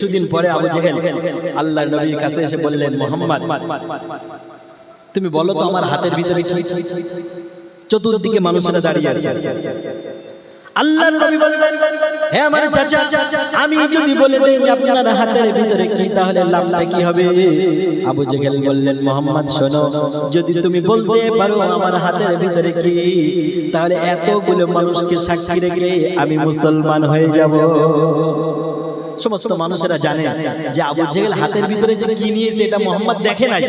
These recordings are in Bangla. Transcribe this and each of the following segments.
কিছুদিন পরে আবু জেহেল আল্লাহর নবীর কাছে এসে বললেন, মোহাম্মদ, তুমি বলো তো আমার হাতের ভিতরে কি? চতুর্দিকে মানুষেরা দাঁড়িয়ে আছে। আল্লাহর নবী বললেন, হে আমার চাচা, আমি যদি বলে দেই আপনার হাতের ভিতরে কি, তাহলে লাভটা কি হবে? আবু জেহেল বললেন, মোহাম্মদ, শোনো, যদি তুমি বলতে পারো আমার হাতের ভিতরে কি, তাহলে এতগুলো মানুষকে সাক্ষী রেখে আমি মুসলমান হয়ে যাব। সমস্ত মানুষেরা জানে যে আবু জেহেল হাতের ভিতরে যে কি নিয়েছে এটা মোহাম্মদ দেখে নাই।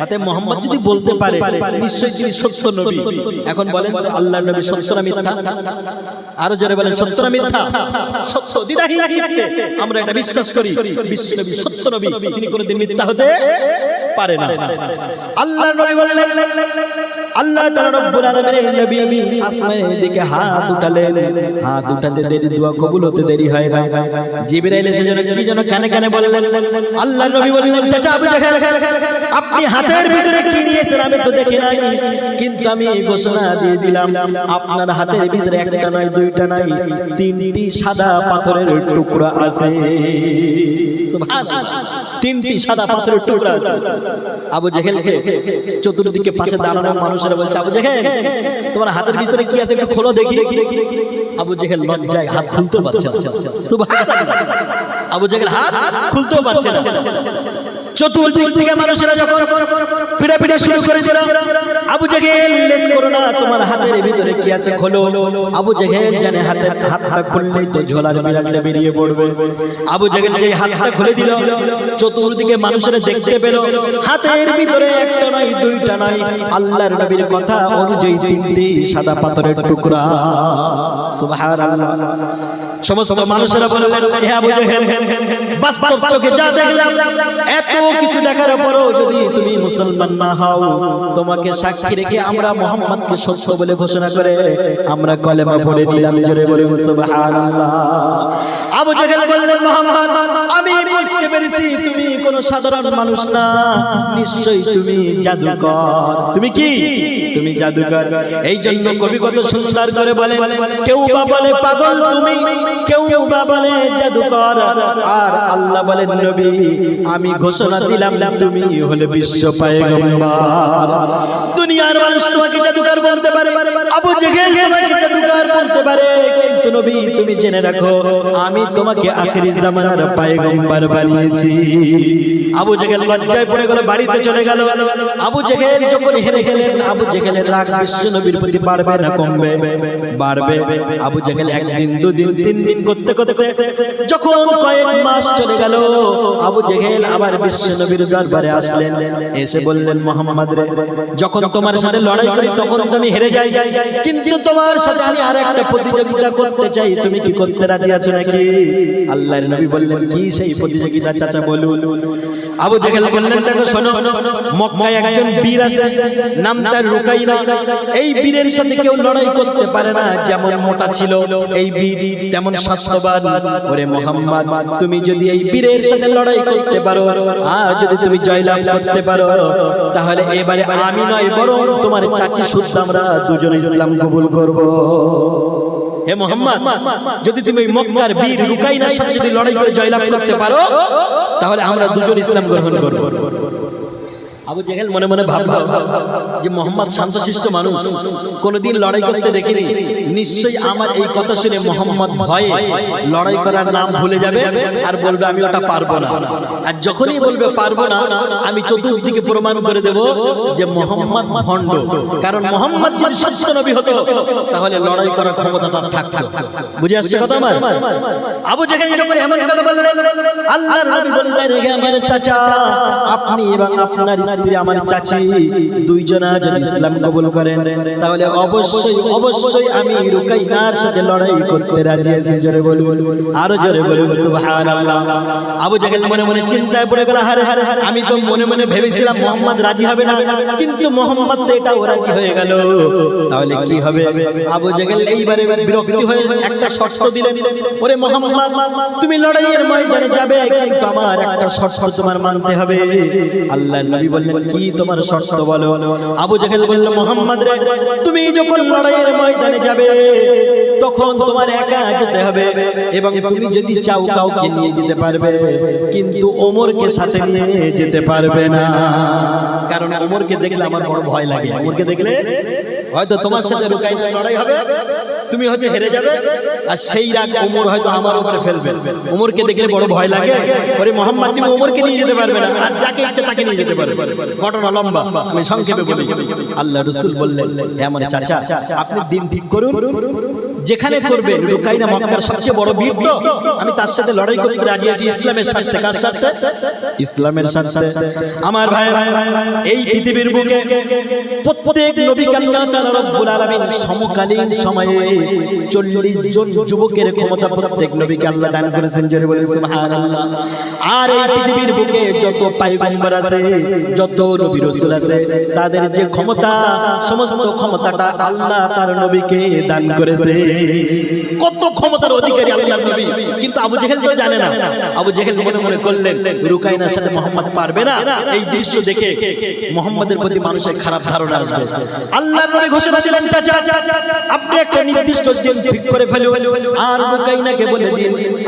হাতে মোহাম্মদ যদি বলতে পারে নিশ্চয়ই তিনি সত্য নবী এখন বলেন তো আল্লাহ নবী সত্য না মিথ্যা? আরও জোরে বলেন সত্য না মিথ্যা? সত্য দ্বিধাহীন চিত্তে আমরা এটা বিশ্বাস করি। বিশ্ব নবী সত্য নবী। তিনি কোনোদিন মিথ্যা হতে পারে না। আল্লাহ নবী বললেন আল্লাহ তাআলা রব্বুল আলামিনের নবী আসমানের দিকে হাত উঠালেন। হাত উঠাতে দেরি, দোয়া কবুল হতে দেরি হয় না জিবরাইল এসে যেন কি যেন কানে কানে বললেন আল্লাহ নবী বললেন, চাচা আবু জাহেল আপনি হাতের ভিতরে কি নিয়েছেন আমি তো দেখি নাই, কিন্তু আমি ঘোষণা দিয়ে দিলাম, আপনার হাতের ভিতরে একটা নয়, দুইটা নয়, তিনটি সাদা পাথরের টুকরা আছে। তিনটি সাদা পাথরের টুকরা আছে। আবু জেহেলকে চতুর্দিকে পাশে দাঁড়ানো মানুষেরা বলছে, আবু জেখে তোমার হাতের ভিতরে কি আছে একটু খোলো দেখি। আবু জেখে লজ্জায় হাত খুলতেও পারছে না। আবু জেহেল হাত খুলতেও পারছে না। চতুর্দিক থেকে মানুষেরা যখন পিড়া পিড়া শুরু করে দিল, আবু জেহেল, লেট করো না, তোমার হাতের ভিতরে কি আছে খোলো। আবু জেহেল জানে হাতের হাতটা খুললেই তো ঝোলার বিড়ালটা বেরিয়ে পড়বে। আবু জেহেল যে হাতটা খুলে দিল, চতুর্দিকে মানুষেরা দেখতে পেল, হাতের ভিতরে একটা নয়, দুইটা নয়, আল্লাহর নবীর কথা অনুযায়ী তিনটি সাদা পাথরের টুকরা। সুবহানাল্লাহ। সমস্ত মানুষেরা বললেন হে আবু জেহেল বাস্তব চোখে যা দেখলাম এত কিছু দেখার পরও যদি তুমি মুসলমান না হও তোমাকে সাক্ষী রেখে আমরা মোহাম্মদকে সত্য বলে ঘোষণা করে আমরা কলেমা পড়ে নিলাম জোরে বলে সুবহানাল্লাহ। আবু জেহেল বললেন মোহাম্মদ আমি বুঝতে পেরেছি তুমি কোনো সাধারণ মানুষ না। নিশ্চয়ই তুমি জাদুকর। তুমি কি? তুমি জাদুকর। এই জন্য কবি কত সুন্দর করে বলে কেউ বা বলে পাগল তুমি। কেউ বা বলে, জাদুকর। আর আল্লাহ বলেন, নবী, আমি ঘোষণা দিলাম, তুমি হলে বিশ্ব পায়গম্বর। দুনিয়ার মানুষ তোমাকে জাদুকর বলতে পারে, আবু জেহেল তোমাকে জাদুকর বলতে পারে। কিন্তু নবী, তুমি জেনে রাখো, আমি তোমাকে আখেরি জামানার পায়গম্বর বানিয়েছি। আবু জেহেল লজ্জায় পড়ে গেল, বাড়িতে চলে গেল। আবু জেহেল যখন হেরে গেলেন, আবু জেহেলের রাগ বিশ্ব নবীর প্রতি বাড়বে না, কমবে। বাড়বে। আবু জেহেল একদিন, দুদিন, তিন দিন করতে করতে যখন কয়েক মাস চলে গেল, আবু জেহেল আবার বিশ্ব নবীর দরবারে আসলেন। এসে বললেন, মোহাম্মদ রে, যখন তোমার সাথে লড়াই করি, তখন তুমি হেরে যাই। কিন্তু তোমার সাথে আমি আর একটা প্রতিযোগিতা করতে চাই। তুমি কি করতে রাজি আছো নাকি? আল্লাহর নবী বললেন, কি সেই প্রতিযোগিতা, চাচা, বলুন? আবু জেহেল বললেন, দেখো, শোনো, মক্কায় একজন বীর আছে, নাম তার রুকাইনা। এই বীরের সাথে কেউ লড়াই করতে পারে না, যেমন মোটা ছিল এই বীর, তেমন স্বাস্থ্যবান। ওরে মোহাম্মদ, তুমি যদি এই বীরের সাথে লড়াই করতে পারো, আর যদি তুমি জয়লাভ করতে পারো, তাহলে এবারে আমি নয়, বরং তোমার চাচি শুদ্ধ আমরা দুজন ইসলাম কবুল করব। হে মোহাম্মদ যদি তুমি ওই মক্কার বীর রুকাইনার সাথে যদি লড়াই করে জয়লাভ করতে পারো তাহলে আমরা দুজন ইসলাম গ্রহণ করব। আবু জেহেল মনে মনে যে মোহাম্মদ শান্তশিষ্ট মানুষ লড়াই করতে দেখিনি। নিশ্চয়ই আমার এই কথা শুনে মোহাম্মদ ভয়ে লড়াই করার নাম ভুলে যাবে আর বলবে, আমি ওটা পারব না। আর যখনই বলবে, পারব না, আমি চতুর্দিকে প্রমাণ করে দেব যে মোহাম্মদ ভণ্ড। কারণ মোহাম্মদ যদি সত্য নবী হতো, তাহলে লড়াই করার ক্ষমতা তার থাকতো। বুঝে আসছে কথা আমার? আবু জেহেল যখন এমন কথা বললেন, আল্লাহর নবী বললেন, হে আমার চাচা, আপনি এবং আপনার আমার চাচি দুইজনা যদি ইসলাম কবুল করেন, তাহলে অবশ্যই অবশ্যই আমি রুকাইনার সাথে লড়াই করতে রাজি আছি। জোরে বলুন, আরও জোরে বলুন, সুবহানাল্লাহ। আবু জাহেল মনে মনে চিন্তায় পড়ে গেল, হারে আমি তো মনে মনে ভেবেছিলাম মোহাম্মদ রাজি হবে না, কিন্তু মোহাম্মদ তো এটাও রাজি হয়ে গেল। তাহলে কি হবে? আবু জাহেল এইবারে বিরক্তি হয়ে একটা শর্ত দিলেন, ওরে মোহাম্মদ, তুমি লড়াইয়ের ময়দানে যাবে যাবে কিন্তু আমার একটা শর্ত তোমার মানতে হবে। আল্লাহ নবী বললেন কি তোমার শর্ত বলো? আবু জাহেল বলল মোহাম্মদ রে তুমি যখন লড়াইয়ের ময়দানে যাবে তখন তোমার একা যেতে হবে এবং তুমি যদি চাও কাউকে নিয়ে যেতে পারবে কিন্তু ওমরকে সাথে নিয়ে যেতে পারবে না। কারণ ওমরকে দেখলে আমার বড় ভয় লাগে। ওমরকে দেখলে হয়তো তোমার সাথে রুকাই লড়াই হবে। তুমি হয়তো হেরে যাবে। আর সেই রাগ উমর হয়তো আমার উপরে ফেলবে। ওমরকে দেখলে বড় ভয় লাগে। পরে মোহাম্মদ তুমি ওমরকে নিয়ে যেতে পারবে না। আর যাকে ইচ্ছে তাকে নিয়ে যেতে পারবে। ঘটনা লম্বা। আমি সংক্ষেপে বলি। আল্লাহ রসুল বললেন হ্যাঁ মানে চাচা আপনি দিন ঠিক করুন। যেখানে করবেন রুকাইনা মক্কার সবচেয়ে বড় বীর তো? আমি তার সাথে লড়াই করতে রাজি আছি ইসলামের স্বার্থে। কার স্বার্থে। ইসলামের স্বার্থে। আমার ভাই এই পৃথিবীর বুকে প্রত্যেক নবী আল্লাহ তাআলা রব্বুল আলামিন সমকালীন সময়ে 40 জন যুবকের ক্ষমতা প্রত্যেক নবীকে আল্লাহ দান করেছেন জোরে বলেন সুবহানাল্লাহ। আর এই পৃথিবীর বুকে যত পয়গম্বর আছে যত নবী রাসূল আছে তাদের যে ক্ষমতা সমস্ত ক্ষমতাটা আল্লাহ তার নবীকে দান করেছে কত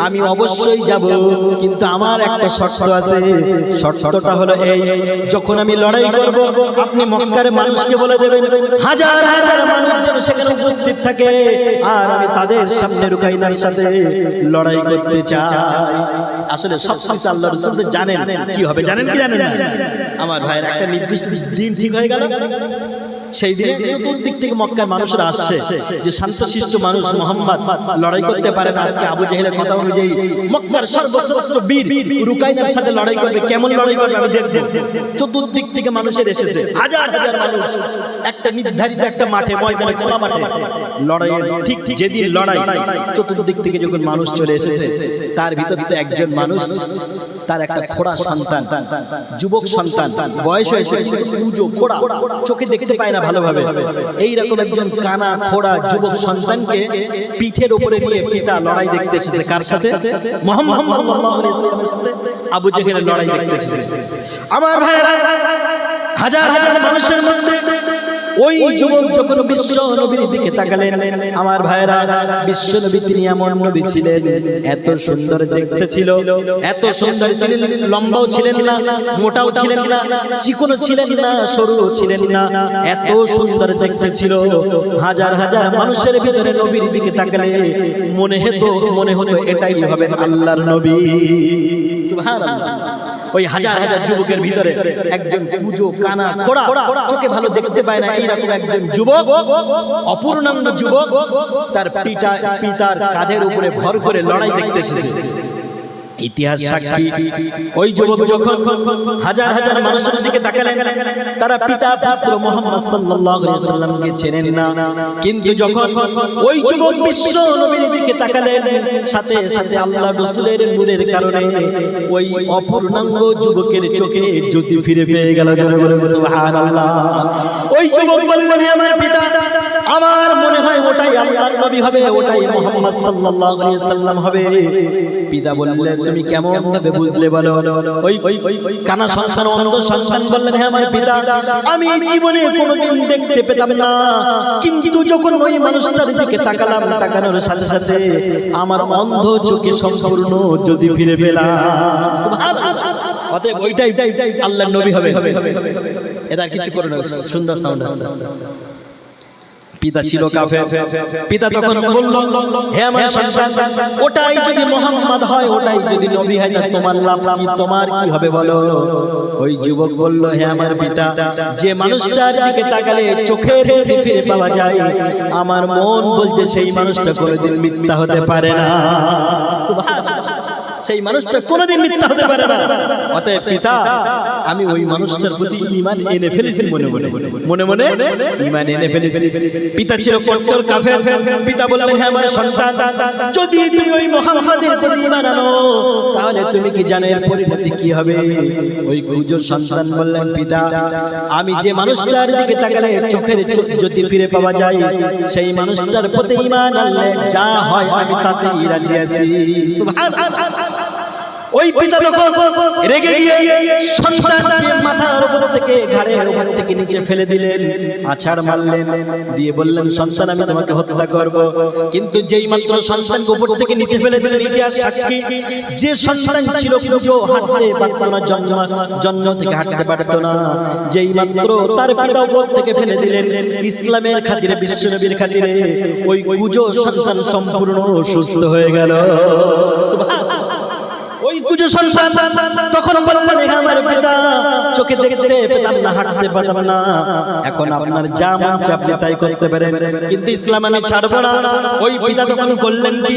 আমি অবশ্যই যাব, কিন্তু আমার একটা শর্ত আছে। শর্তটা হলো এই, যখন আমি লড়াই করব, আপনি মক্কার মানুষকে বলে দেবেন, হাজার হাজার মানুষ যেন সেখানে উপস্থিত থাকে। আর আমি তাদের সামনে রুকাইনার সাথে লড়াই করতে চাই আসলে সব কিছু আল্লাহ রসুল জানেন। কি হবে জানেন কি জানেন আমার ভাইয়ের একটা নির্দিষ্ট দিন ঠিক হয়ে গেল। সেই দিনে চতুর্দিক থেকে মক্কার মানুষরা আসছে? যে শান্তশিষ্ট মানুষ মোহাম্মদ লড়াই করতে পারে না আজকে আবু জাহেলের কথা অনুযায়ী। মক্কার সর্বশ্রেষ্ঠ বীর রুকাইনার সাথে লড়াই করবে কেমন লড়াই করবে আমি দেখব। চতুর্দিক থেকে মানুষের এসেছে হাজার হাজার মানুষ। একটা নির্ধারিত একটা মাঠে ময়দানে খোলা মাঠে লড়াই ঠিক যেদিন লড়াই চতুর্দিক থেকে যখন মানুষ চলে এসেছে তার ভিতর তো একজন মানুষ তার একটা খোড়া সন্তান, যুবক সন্তান। বয়স হয়েছে পুজো খোড়া। চোখে দেখতে পায় না ভালোভাবে। এই রকম একজন কানা, খোড়া যুবক সন্তানকে পিঠের উপরে নিয়ে পিতা লড়াই দেখতে এসেছে কার সাথে? আবু জেহেলের লড়াই দেখতে এসেছে আমার ভাইরা হাজার হাজার মানুষের মধ্যে ওই যুবক যখন বিশ্ব নবীর দিকে তাকালেন, আমার ভাইরা বিশ্ব নবী তিনি এমন নবী ছিলেন। এত সুন্দর দেখতে ছিল, এত সুন্দর, তিনি লম্বাও ছিলেন না, মোটাও ছিলেন না, চিকনও ছিলেন না, সরুও ছিলেন না। এত সুন্দর দেখতে ছিল। হাজার হাজার মানুষের ভিতরে নবীর দিকে তাকালে মনে হতো মনে হতো এটাই হবেন আল্লাহর নবী। ওই হাজার হাজার যুবকের ভিতরে একজন পুজো কানা খোড়া চোখে ভালো দেখতে পায় না এইরকম একজন যুবক অপূর্ণাঙ্গ যুবক তার পিতা পিতার কাঁধের উপরে ভর করে লড়াই দেখতে এসেছে। ইতিহাস সাক্ষী। ওই যুবক যখন হাজার হাজার মানুষের দিকে তাকালেন তারা পিতা পুত্র মোহাম্মদ সাল্লাল্লাহু আলাইহি সাল্লামকে চেনেন না। কিন্তু যখন ওই যুবক বিশ্ব নবীর দিকে তাকালেন সাথে সাথে আল্লাহ রাসূলের নূরের কারণে ওই অপূর্ণাঙ্গ যুবকের চোখে জ্যোতি ফিরে পেয়ে গেল সুবহানাল্লাহ। ওই যুবক বললেন আমার পিতা আমার মনে হয় ওটাই আল্লাহর নবী হবে, ওটাই মোহাম্মদ সাল্লাল্লাহু আলাইহি সাল্লাম হবে। পিতা বললেন, তুমি কেমন ভাবে বুঝলে বলো। ওই কানা সন্তান, অন্ধ সন্তান বললেন হ্যাঁ আমার পিতা, আমি জীবনে কোনোদিন দেখতে পেতাম না। কিন্তু যখন ওই মানুষটার দিকে তাকালাম, তাকানোর সাথে সাথে আমার অন্ধ চোখে সম্পূর্ণ যদি ফিরে পেলাম। সুবহানাল্লাহ। অতএব ওইটাই আল্লাহর নবী হবে। এটা কিছু করে না, সুন্দর সাউন্ড হচ্ছে পিতা ছিল কাফের। পিতা তখন বলল হে আমার সন্তান ওটাই যদি মোহাম্মদ হয় ওটাই যদি নবী হয় তা তোমার লাভ কি? তোমার কি হবে বলো? ওই যুবক বলল হে আমার পিতা যে মানুষটার দিকে তাকালে চোখের যদি ফিরে পাওয়া যায়। আমার মন বলছে সেই মানুষটা কোনোদিন মিথ্যা হতে পারে না। সুবহানাল্লাহ। সেই মানুষটা কোনোদিন মিথ্যা হতে পারে না। অতএব পিতা, আমি ওই মানুষটার প্রতি ঈমান এনে ফেলেছি মনে মনে। মনে মনে? ঈমান এনে ফেলেছি। পিতা ছিল কট্টর, কাফের। পিতা বললেন হ্যাঁ আমার সন্তান। যদি তুমি ওই মুহাম্মাদের প্রতি ঈমান আনো, তাহলে তুমি কি জানো এর পরিণতি কি হবে? ওই কুজোর সন্তান বললেন, পিতা, আমি যে মানুষটার দিকে তাকালে চোখের জ্যোতি ফিরে পাওয়া যায়, সেই মানুষটার প্রতি ঈমান আনলে যা হয় আমি তাতেই রাজি আছি। সুবহানাল্লাহ। ওই পিতা তখন রেগে গিয়ে সন্তানকে মাথার উপর থেকে ঘাড়ের উপর থেকে নিচে ফেলে দিলেন আছাড় মারলেন দিয়ে বললেন সন্তান আমি তোমাকে হত্যা করব। কিন্তু যেই মাত্র সন্তানকে উপর থেকে নিচে ফেলে দিলেন ইতিহাস সাক্ষী যে সন্তান ছিল পুজো হাঁটতে পারতো না জন্ম জন্ম থেকে হাঁটতে পারতো না। যেই মাত্র তার পিতা উপর থেকে ফেলে দিলেন ইসলামের খাতিরে বিশ্বনবীর খাতিরে ওই কুজো সন্তান সম্পূর্ণ সুস্থ হয়ে গেল ওই সন্তান, তখন বললেন আমার পিতা চোখে দেখতে পেতাম না, হাঁটতে পারতাম না। এখন আপনার যা আপনি তাই করতে পারেন, কিন্তু ইসলাম আমি না। ওই পিতা তখন করলেন কি?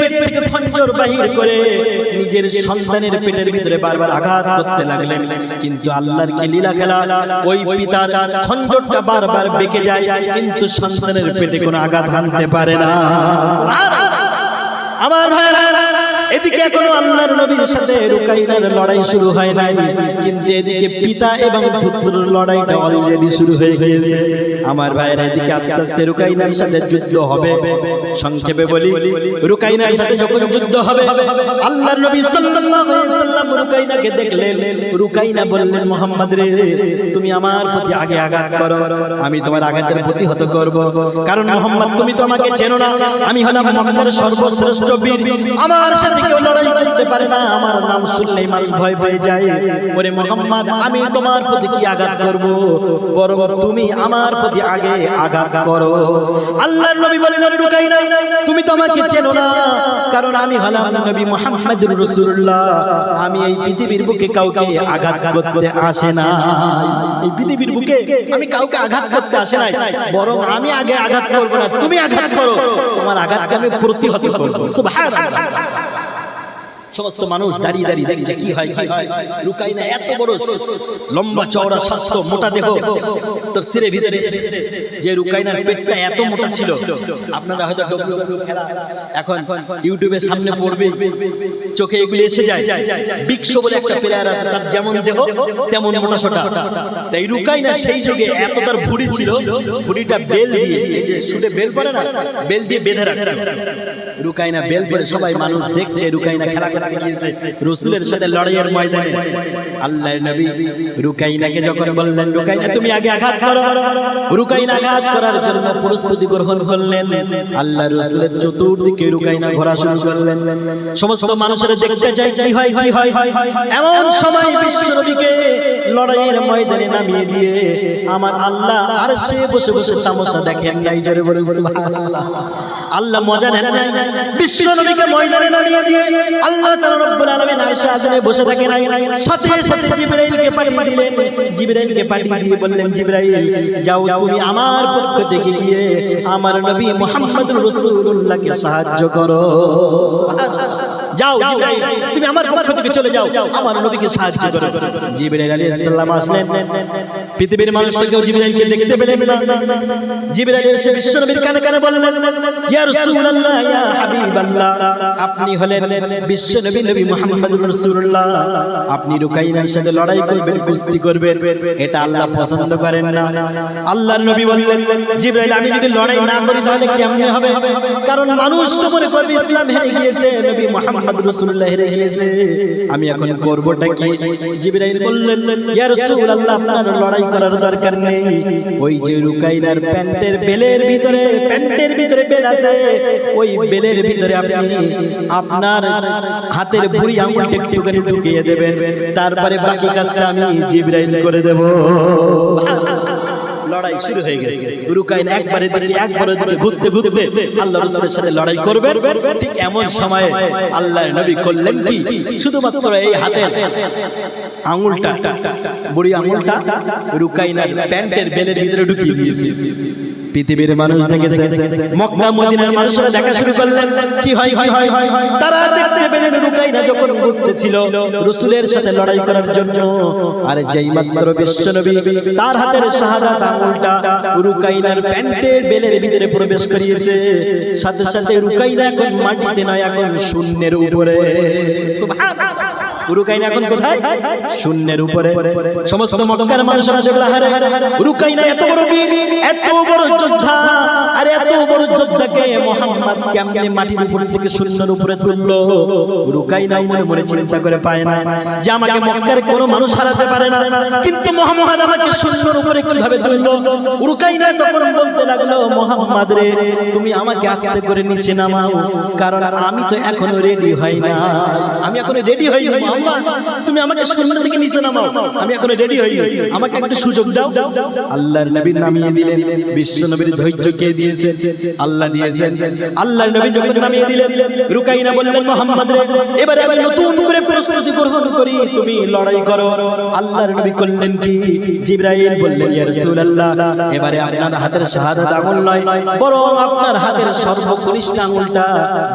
পেট থেকে খঞ্জর বাহির করে নিজের সন্তানের পেটের ভিতরে বারবার আঘাত করতে লাগলেন। কিন্তু আল্লাহর কি লীলা খেলা? ওই পিতার খঞ্জরটা বারবার বেঁকে যায়, কিন্তু সন্তানের পেটে কোনো আঘাত হানতে পারে না। আমার ভাইরা এদিকে এখনও আল্লাহর নবীর সাথে রুকাইনার লড়াই শুরু হয় নাই, কিন্তু এদিকে পিতা এবং লড়াইটা অলরেডি শুরু হয়ে গিয়েছে। আমার ভাইরা এদিকে আস্তে আস্তে রুকাইনার সাথে যুদ্ধ হবে। সংক্ষেপে বলি, রুকাইনার সাথে যখন যুদ্ধ হবে, আল্লাহর নবী সাল্লাল্লাহু আলাইহি সাল্লাম রুকাইনাকে দেখলেন। রুকাইনা বললেন রে, তুমি আমার প্রতি আগে আঘাত করো। আমি তোমার আঘাতের প্রতিহত করব। কারণ মোহাম্মদ, তুমি তো আমাকে চেনো না। আমি হলাম মক্কার সর্বশ্রেষ্ঠ বীর। আমার সাথে মোহাম্মদ তুমি আমার প্রতি আগে আঘাত আল্লাহর তুমি তো আমাকে না। কারণ আমি হলাম নবী মুহাম্মদুর রাসূলুল্লাহ। আমি এই পৃথিবীর বুকে কাউকে আঘাত করতে আসে না। এই পৃথিবীর বুকে আমি কাউকে আঘাত করতে আসে নাই। বরং আমি আগে আঘাত করব না, তুমি আঘাত করো। তোমার আঘাতকে আমি প্রতিহত করব। সুবহানাল্লাহ। সমস্ত মানুষ দাঁড়িয়ে দাঁড়িয়ে দেখছে কি হয় কি হয়। রুকাইনা এত বড় লম্বা চওড়া স্বাস্থ্য, মোটা দেহ। তফসিরের ভিতরে যে রুকাইনার পেটটা এত মোটা ছিল। আপনারা হয়তো খেলা এখন ইউটিউবের সামনে পড়বে। চোখে এগুলি এসে যায়। বিক্স বলে একটা প্লেয়ার আছে, তার যেমন দেহ, তেমন মোটা সোটা। তাই রুকাইনা সেই যুগে এত তার ভুড়ি ছিল। ভুড়িটা বেল দিয়ে, এই যে শুটে বেল পরে না, বেল দিয়ে বেঁধে রাখতো রুকাইনা বেল পরে সবাই মানুষ দেখছে, রুকাইনা খেলা করতে গিয়েছে। রসুলের সাথে লড়াইয়ের ময়দানে। আল্লাহর নবী রুকাইনাকে যখন বললেন, রুকাইনা, তুমি আগে আঘাত করো। রুকাইনা আঘাত করার জন্য প্রস্তুতি গ্রহণ করলেন। আল্লাহ রসুলের চতুর্দিকে রুকাইনা ঘোরা শুরু করলেন। সমস্ত মানুষের দেখতে চাই, কি হয় কি হয়? এমন সময় বিশ্বনবীকে লড়াইয়ের ময়দানে নামিয়ে দিয়ে আমার আল্লাহ আর সে বসে বসে তামাশা দেখেন নাই, জোরে বলে আল্লাহ মজা নেন নাই? বিশ্ব নবীকে বসে যাও আমার পক্ষ থেকে গিয়ে আমার নবী মুহাম্মদুর রাসূলুল্লাহকে সাহায্য করো। যাও তুমি আমার পক্ষ থেকে চলে যাও। আমার নবীকে সাহায্য করো। জিবরাইল আলাইহিস সালাম আসলেন। পৃথিবীর মানুষ কেউ জিবরাইলকে দেখতে পেলেন না। জিবরাইল এসে বিশ্বনবীর কানে কানে বললেন, ইয়া রাসূলুল্লাহ, ইয়া হাবিবাল্লাহ, আপনি হলেন বিশ্বনবী নবী মুহাম্মদুর রাসূলুল্লাহ। আপনি রুকাইনার সাথে লড়াই করবেন, কুস্তি করবেন, এটা আল্লাহ পছন্দ করেন না। আল্লাহর নবী বললেন, জিবরাইল, আমি যদি লড়াই না করি তাহলে কেমনে হবে? কারণ মানুষ তো মনে করবে ইসলাম হেরে গিয়েছে, নবী মুহাম্মদ রাসূলুল্লাহ হেরে গিয়েছে। আমি এখন করবটা কি? জিবরাইল বললেন, ইয়া রাসূলুল্লাহ, আপনার লড়াই করার দরকার নেই। ওই যে রুকাইনার প্যান্টের বেলের ভিতরে, প্যান্টের ভিতরে বেল আছে, ওই বেলের ভিতরে আপনি আপনার হাতের বুড়ি আঙুলটা একটু করে ঢুকিয়ে দেবেন। তারপরে বাকি কাজটা আমি জিব্রাইল করে দেব। লড়াই শুরু হয়ে গেছে। রুকাইন একবারে দিকে একবারে দিকে ঘুরতে ঘুরতে আল্লাহ রসুলের সাথে লড়াই করবেন। ঠিক এমন সময়ে আল্লাহর নবী করলেন কি? শুধুমাত্র এই হাতের আঙুলটা বুড়ি আঙুলটা রুকাইনার প্যান্টের বেলের ভিতরে ঢুকিয়ে দিয়েছে। পৃথিবীর মানুষ দেখেছে। মক্কা, মদিনার মানুষরা দেখা শুরু করলেন। কি হয় হয় হয়? তারা দেখতে পেলেন রুকাইনা যখন ঘুরতেছিল, রসুলের সাথে লড়াই করার জন্য। আর যেই মাত্র বিশ্বনবী, তার হাতের শাহাদাত আঙুলটা রুকাইনার প্যান্টের বেলের ভিতরে প্রবেশ করিয়েছে। সাথে সাথে রুকাইনা এখন মাটিতে নয়, এখন শূন্যের উপরে। সুবহানাল্লাহ। রুকাইনা এখন কোথায়? শূন্যের উপরে। সমস্ত মক্কার মানুষরা হারে রুকাইনা এত বড় বীর, এত বড় যোদ্ধা, আর এত বড় যোদ্ধাকে মোহাম্মদ কেমনে মাটির উপর থেকে শূন্যের উপরে তুললো? রুকাইনা মনে মনে চিন্তা করে পায় না যে আমাকে মক্কার মানুষ হারাতে পারে না। কিন্তু আমাকে শূন্যের উপরে কীভাবে তুললো? রুকাইনা তখন বলতে লাগল, মোহাম্মদ রে, তুমি আমাকে আস্তে করে নিচে নামাও, কারণ আমি তো এখনও রেডি হই না আমি এখনও রেডি হই না তুমি আমাকে শূন্য থেকে নিচে নামাও। আমি এখনও রেডি হই আমাকে একটু সুযোগ দাও। আল্লাহর নামিয়ে দিলেন। বিশ্ব নবীর ধৈর্য কে আল্লাহ দিয়েছেন। আল্লাহর নবী যখন নামিয়ে দিলেন, রুকাইনা বললেন, মোহাম্মদ রে, এবারে আমি নতুন করে প্রস্তুতি গ্রহণ করি। তুমি লড়াই করো। আল্লাহর নবী করলেন কি? জিব্রাইল বললেন, ইয়া রাসূলুল্লাহ, এবারে আপনার হাতের শাহাদাত নয়, বরং আপনার হাতের সর্বকনিষ্ঠ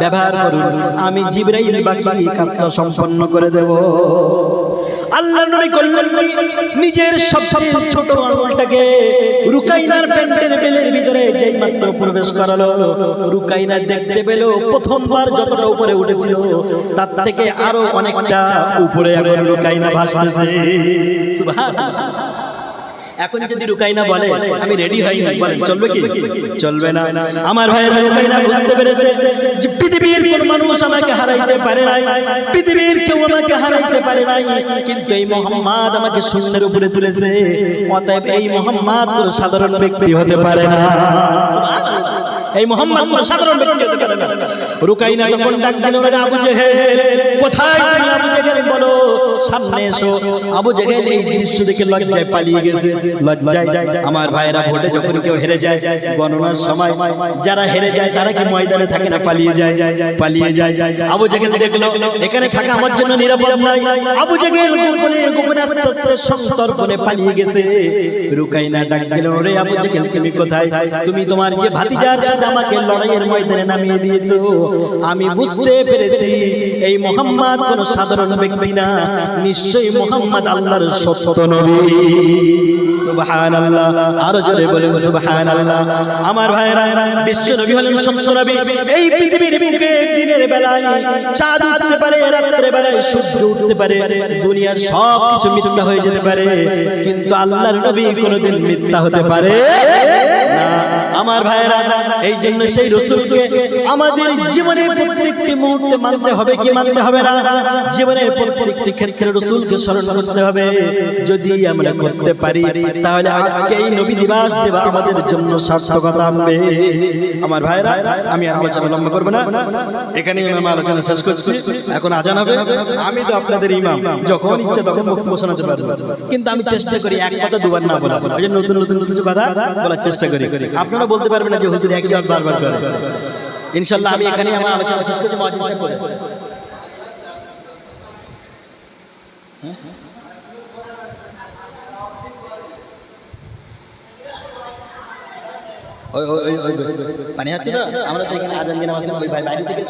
ব্যবহার করুন। আমি জিব্রাইল বাকি কাজটা সম্পন্ন করে দেব। আল্লাহ নবী করলেন নিজের সবচেয়ে ছোট আঙুলটাকে রুকাইনার প্যান্টের বেলের ভিতরে যেই মাত্র প্রবেশ করালো, রুকাইনা দেখতে পেল প্রথমবার যতটা উপরে উঠেছিল, তার থেকে আরও অনেকটা উপরে এখন রুকাইনা ভাসতেছে। এখন যদি রুকাইনা বলে, আমি রেডি হই না বলেন, চলবে কি? চলবে না। আমার ভাইয়েরা রুকাইনা বুঝতে পেরেছে যে পৃথিবীর কোন মানুষ আমাকে হারাইতে পারে নাই। পৃথিবীর কেউ আমাকে হারাইতে পারে নাই। কিন্তু এই মোহাম্মদ আমাকে শূন্যের উপরে তুলেছে। অতএব এই মোহাম্মদ কোন সাধারণ ব্যক্তি হতে পারে না। এই মোহাম্মদ কোন সাধারণ ব্যক্তি হতে পারে না। রুকাইনা তখন ডাক দিল রে আবু জেহেল কোথায় তুমি আবু জেহেল? বলো। সামনে এসো। আবু জেহেল এই দৃশ্য দেখে লজ্জায় পালিয়ে গেছে। লজ্জায় আমার ভাইরা ভোটে যখন কেউ হেরে যায়, গণনার সময় যারা হেরে যায়, তারা কি ময়দানে থাকে না? পালিয়ে যায় পালিয়ে যায়। আবু জেহেল দেখল, এখানে থাকা আমার জন্য নিরাপদ নাই। আবু জেহেল গোপনে গোপনে আস্তে আস্তে সন্তর্পণে পালিয়ে গেছে। রুকাইনা ডাক দিল রে আবু জেহেল, তুমি কোথায়? তুমি তোমার যে ভাতিজার সাথে আমাকে লড়াইয়ের ময়দানে নামিয়ে দিয়েছ, আমি বুঝতে পেরেছি, এই মোহাম্মদ কোন সাধারণ ব্যক্তি না। নিশ্চয়ই মোহাম্মদ আল্লাহর সত্য নবী। সুবহানাল্লাহ। আরও জোরে বলুন সুবহানাল্লাহ। আমার ভাইরা বিশ্ব নবী হলেন সত্য নবী এই পৃথিবীর বুকে দিনের বেলায় চাঁদ উঠতে পারে রাত্রে বেলায় সূর্য উঠতে পারে দুনিয়ার সব কিছু মিথ্যা হয়ে যেতে পারে। কিন্তু আল্লাহর নবী কোনোদিন মিথ্যা হতে পারে না। আমার ভাইরা এই জন্য সেই রসুলকে আমাদের জীবনের প্রত্যেকটি মুহূর্তে মানতে হবে কি মানতে হবে না? জীবনের প্রত্যেকটি ক্ষেত্রে রসুলকে স্মরণ করতে হবে। যদি আমরা করতে পারি, তাহলে আজকে এই নবী দিবস দেবা আমাদের জন্য সার্থকতা আনবে। আমার ভাইরা আমি আর আলোচনা লম্বা করব না। এখানেই আমি আলোচনা শেষ করছি। এখন আজান হবে। আমি তো আপনাদের ইমাম, যখন ইচ্ছা তখন বক্তব্য শোনাতে পারব কিন্তু আমি চেষ্টা করি এক কথা দুবার না বলা ওই নতুন নতুন কিছু কথা বলার চেষ্টা করি। আপনারা বলতে পারবেন না যে হুজুর একই আজ বারবার করে। ইনশাল্লাহ আমি এখানেই আমার আলোচনা শেষ করছি সাহেব ওই, পানি আমরা তো এখানে আজান দিন আছে বাইরে থেকে।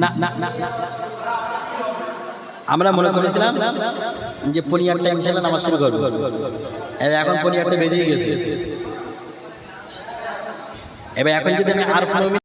না না না না। আমরা মনে করেছিলাম যে পনিয়ারটা ইনশাল্লাহ নামাজ শুরু করব। এবার এখন পনিয়ারটা বেরিয়ে গেছে। এবার এখন যদি আমি আর